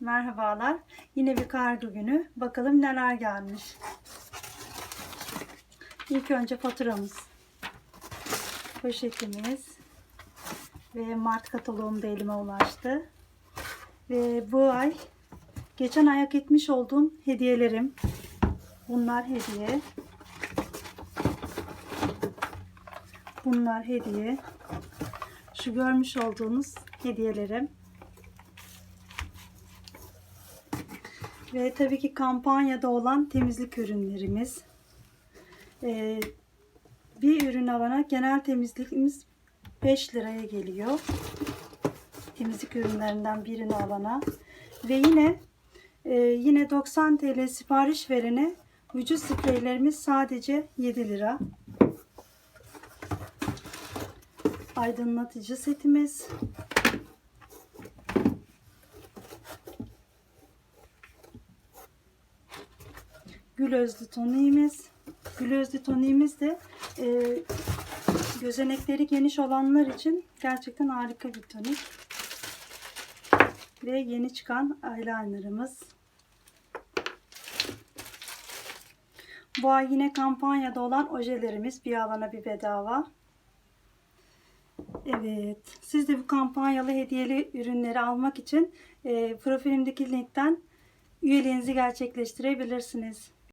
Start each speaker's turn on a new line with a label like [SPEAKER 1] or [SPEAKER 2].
[SPEAKER 1] Merhabalar. Yine bir kargo günü. Bakalım neler gelmiş. İlk önce faturamız. Poşetimiz. Ve Mart kataloğum da elime ulaştı. Ve bu ay geçen ay hak etmiş olduğum hediyelerim. Bunlar hediye. Bunlar hediye. Şu görmüş olduğunuz hediyelerim. Ve tabii ki kampanyada olan temizlik ürünlerimiz. Ee, bir ürün alana genel temizliğimiz 5 liraya geliyor. Temizlik ürünlerinden birini alana. Ve yine e, yine 90 TL sipariş verene vücut spreylerimiz sadece 7 lira. Aydınlatıcı setimiz. Gül özlü toniğimiz. Gül özlü toniğimiz de e, gözenekleri geniş olanlar için gerçekten harika bir tonik. Ve yeni çıkan eyelinerımız. Bu ay yine kampanyada olan ojelerimiz bir alana bir bedava. Evet. Siz de bu kampanyalı hediyeli ürünleri almak için e, profilimdeki linkten üyeliğinizi gerçekleştirebilirsiniz.